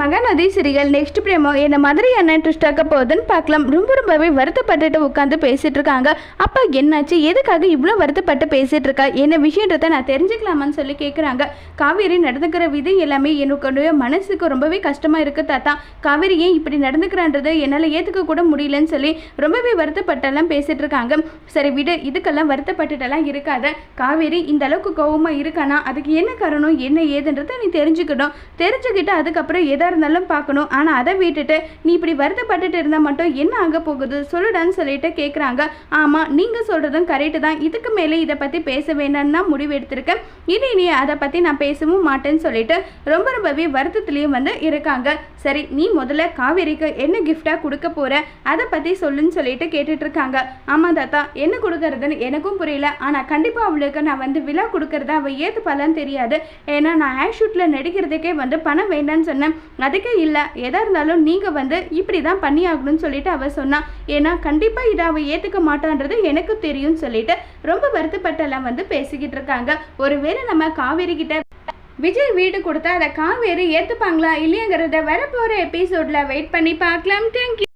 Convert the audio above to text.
Mahanadi சிறிகள் next பிரேமோ என்ன மதுரை அண்ணன் twist ஆக்க போகுதுன்னு பார்க்கலாம். ரொம்ப ரொம்பவே வருத்தப்பட்டுட்டு உட்காந்து பேசிட்டு இருக்காங்க. அப்பா என்னாச்சு? எதுக்காக இவ்வளோ வருத்தப்பட்டு பேசிட்டு இருக்கா? என்ன விஷயன்றதை நான் தெரிஞ்சுக்கலாமான்னு சொல்லி கேட்குறாங்க காவேரி நடந்துக்கிற விதி எல்லாமே என்னுடைய மனசுக்கு ரொம்பவே கஷ்டமா இருக்கு தாத்தா. காவேரி ஏன் இப்படி நடந்துக்கிறான்றது என்னால் ஏற்றுக்க கூட முடியலன்னு சொல்லி ரொம்பவே வருத்தப்பட்டெல்லாம் பேசிட்டு இருக்காங்க. சரி விடு. இதுக்கெல்லாம் வருத்தப்பட்டுட்டெல்லாம் இருக்காத. காவேரி இந்த அளவுக்கு கோபமாக இருக்கானா? அதுக்கு என்ன காரணம்? என்ன ஏதுன்றதை நீ தெரிஞ்சுக்கணும். தெரிஞ்சுக்கிட்டு அதுக்கப்புறம் எதை இருந்தாலும் பார்க்கணும். ஆனால் அதை விட்டுட்டு நீ இப்படி வருத்தப்பட்டுட்டு இருந்தால் மட்டும் என்ன ஆக போகுது? சொல்லுடான்னு சொல்லிட்டு கேட்குறாங்க ஆமாம் நீங்கள் சொல்கிறதும் கரெக்டு தான். இதுக்கு மேலே இதை பற்றி பேச வேண்டாம்னு தான் முடிவு எடுத்திருக்கேன். இனி நீ அதை பற்றி நான் பேசவும் மாட்டேன்னு சொல்லிட்டு ரொம்ப ரொம்பவே வருத்தத்துலேயும் வந்து இருக்காங்க. சரி நீ முதல்ல காவேரிக்கு என்ன கிஃப்டாக கொடுக்க போகிற அதை பற்றி சொல்லுன்னு சொல்லிட்டு கேட்டுட்ருக்காங்க ஆமாம் தாத்தா என்ன கொடுக்கறதுன்னு எனக்கும் புரியல. ஆனால் கண்டிப்பாக அவளுக்கு நான் வந்து விழா கொடுக்கறத அவள் ஏற்றுப்பாளான்னு தெரியாது. ஏன்னா நான் ஹேர் ஷூட்டில் நடிக்கிறதுக்கே வந்து பணம் வேண்டாம்னு சொன்னேன். அதுக்கே இல்லை எதாக இருந்தாலும் நீங்கள் வந்து இப்படி தான் பண்ணி ஆகணும்னு சொல்லிட்டு அவள் சொன்னான் ஏன்னா கண்டிப்பாக இதை அவள் ஏற்றுக்க மாட்டான்றது எனக்கு தெரியும்னு சொல்லிட்டு ரொம்ப வருத்தப்பட்டெல்லாம் வந்து பேசிக்கிட்டு இருக்காங்க. ஒருவேளை நம்ம காவேரி கிட்ட விஜய் வீடு கொடுத்தா அதை காவேரி ஏற்றுப்பாங்களா இல்லையாங்கிறத வரப்போகிற எபிசோடில் வெயிட் பண்ணி பார்க்கலாம். தேங்க்யூ